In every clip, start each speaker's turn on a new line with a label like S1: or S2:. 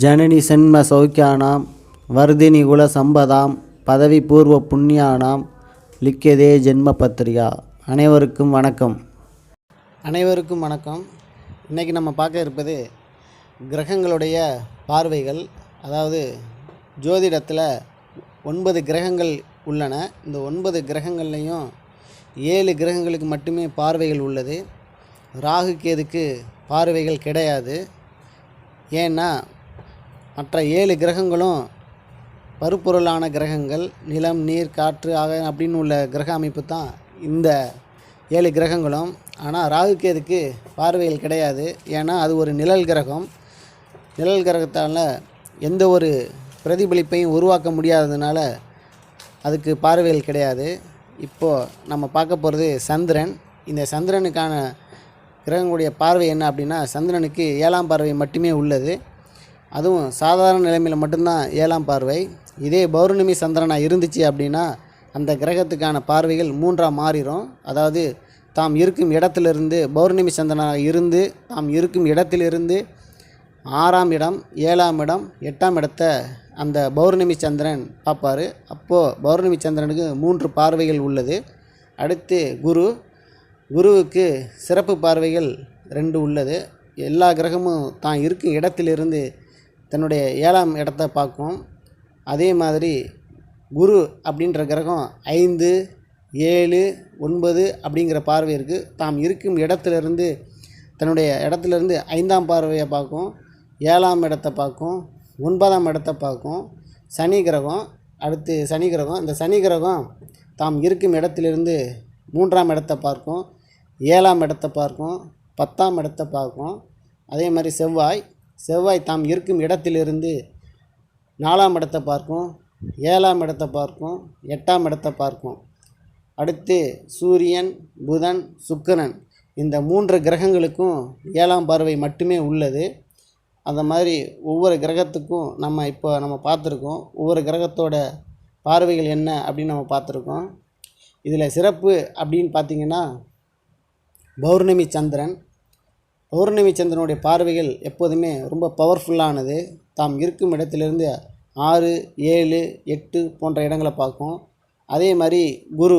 S1: ஜனனி சென்ம சௌக்கியானாம் வர்தினி குல சம்பதாம் பதவி பூர்வ புண்ணியானாம் லிக்கியதே ஜென்ம பத்திரிகா. அனைவருக்கும் வணக்கம். அனைவருக்கும் வணக்கம். இன்றைக்கி நம்ம பார்க்க இருப்பது கிரகங்களுடைய பார்வைகள். அதாவது ஜோதிடத்தில் ஒன்பது கிரகங்கள் உள்ளன. இந்த ஒன்பது கிரகங்கள்லேயும் ஏழு கிரகங்களுக்கு மட்டுமே பார்வைகள் உள்ளது. ராகு கேதுக்கு பார்வைகள் கிடையாது. ஏன்னா மற்ற ஏழு கிரகங்களும் பருப்பொருளான கிரகங்கள் நிலம் நீர் காற்று ஆக அப்படின்னு உள்ள கிரக அமைப்பு தான் இந்த ஏழு கிரகங்களும். ஆனால் ராகுக்கேதுக்கு பார்வைகள் கிடையாது. ஏன்னா அது ஒரு நிழல் கிரகம். நிழல் கிரகத்தால் எந்த ஒரு பிரதிபலிப்பையும் உருவாக்க முடியாததுனால அதுக்கு பார்வைகள் கிடையாது. இப்போது நம்ம பார்க்க போகிறது சந்திரன். இந்த சந்திரனுக்கான கிரகங்களுடைய பார்வை என்ன அப்படின்னா சந்திரனுக்கு ஏழாம் பார்வை மட்டுமே உள்ளது. அதுவும் சாதாரண நிலைமையில் மட்டும்தான் ஏழாம் பார்வை. இதே பௌர்ணமி சந்திரனாக இருந்துச்சு அப்படின்னா அந்த கிரகத்துக்கான பார்வைகள் மூன்றாக மாறிடும் அதாவது தாம் இருக்கும் இடத்திலிருந்து பௌர்ணமி சந்திரனாக இருந்து தாம் இருக்கும் இடத்திலிருந்து ஆறாம் இடம் ஏழாம் இடம் எட்டாம் இடத்த அந்த பௌர்ணமி சந்திரன் பார்ப்பார். அப்போது பௌர்ணமி சந்திரனுக்கு மூன்று பார்வைகள் உள்ளது. அடுத்து குரு. குருவுக்கு சிறப்பு பார்வைகள் ரெண்டு உள்ளது. எல்லா கிரகமும் தான் இருக்கும் இடத்திலிருந்து தன்னுடைய ஏழாம் இடத்த பார்க்கும் அதே மாதிரி குரு அப்படின்ற கிரகம் ஐந்து ஏழு ஒன்பது அப்படிங்கிற பார்வை இருக்குது தாம் இருக்கும் இடத்துலேருந்து தன்னுடைய இடத்துலேருந்து ஐந்தாம் பார்வையை பார்க்கும் ஏழாம் இடத்த பார்க்கும் ஒன்பதாம் இடத்த பார்க்கும் சனி கிரகம் அடுத்து சனி கிரகம். இந்த சனி கிரகம் தாம் இருக்கும் இடத்திலிருந்து மூன்றாம் இடத்த பார்க்கும் ஏழாம் இடத்தை பார்க்கும் பத்தாம் இடத்த பார்க்கும் அதே மாதிரி செவ்வாய் செவ்வாய் தாம் இருக்கும் இடத்திலிருந்து நாலாம் இடத்தை பார்க்கும் ஏழாம் இடத்தை பார்க்கும் எட்டாம் இடத்தை பார்க்கும். அடுத்து சூரியன் புதன் சுக்கரன். இந்த மூன்று கிரகங்களுக்கும் ஏழாம் பார்வை மட்டுமே உள்ளது. அந்த மாதிரி ஒவ்வொரு கிரகத்துக்கும் நம்ம இப்போ நம்ம பார்த்துருக்கோம். ஒவ்வொரு கிரகத்தோட பார்வைகள் என்ன அப்படின்னு நம்ம பார்த்துருக்கோம். இதில் சிறப்பு அப்படின்னு பார்த்தீங்கன்னா பௌர்ணமி சந்திரன் பௌர்ணமி சந்திரனுடைய பார்வைகள் எப்போதுமே ரொம்ப பவர்ஃபுல்லானது தாம் இருக்கும் இடத்திலிருந்து ஆறு ஏழு எட்டு போன்ற இடங்களை பார்க்கும். அதே மாதிரி குரு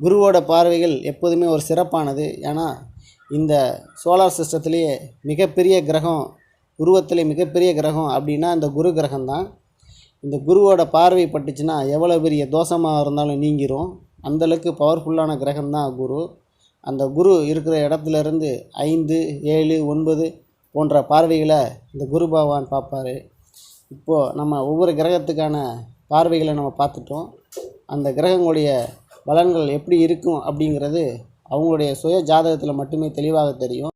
S1: குருவோட பார்வைகள் எப்போதுமே ஒரு சிறப்பானது. ஏன்னா இந்த சோலார் சிஸ்டத்திலேயே மிகப்பெரிய கிரகம் உருவத்திலே மிகப்பெரிய கிரகம் அப்படின்னா இந்த குரு கிரகம்தான். இந்த குருவோட பார்வை பட்டுச்சுன்னா எவ்வளோ பெரிய தோஷமாக இருந்தாலும் நீங்கிரும். அந்தளவுக்கு பவர்ஃபுல்லான கிரகம் தான் குரு. அந்த குரு இருக்கிற இடத்துலேருந்து ஐந்து ஏழு ஒன்பது போன்ற பார்வைகளை இந்த குரு பகவான் பார்ப்பார். இப்போது நம்ம ஒவ்வொரு கிரகத்துக்கான பார்வைகளை நம்ம பார்த்துட்டோம். அந்த கிரகங்களுடைய பலன்கள் எப்படி இருக்கும் அப்படிங்கிறது அவங்களுடைய சுய ஜாதகத்தில் மட்டுமே தெளிவாக தெரியும்.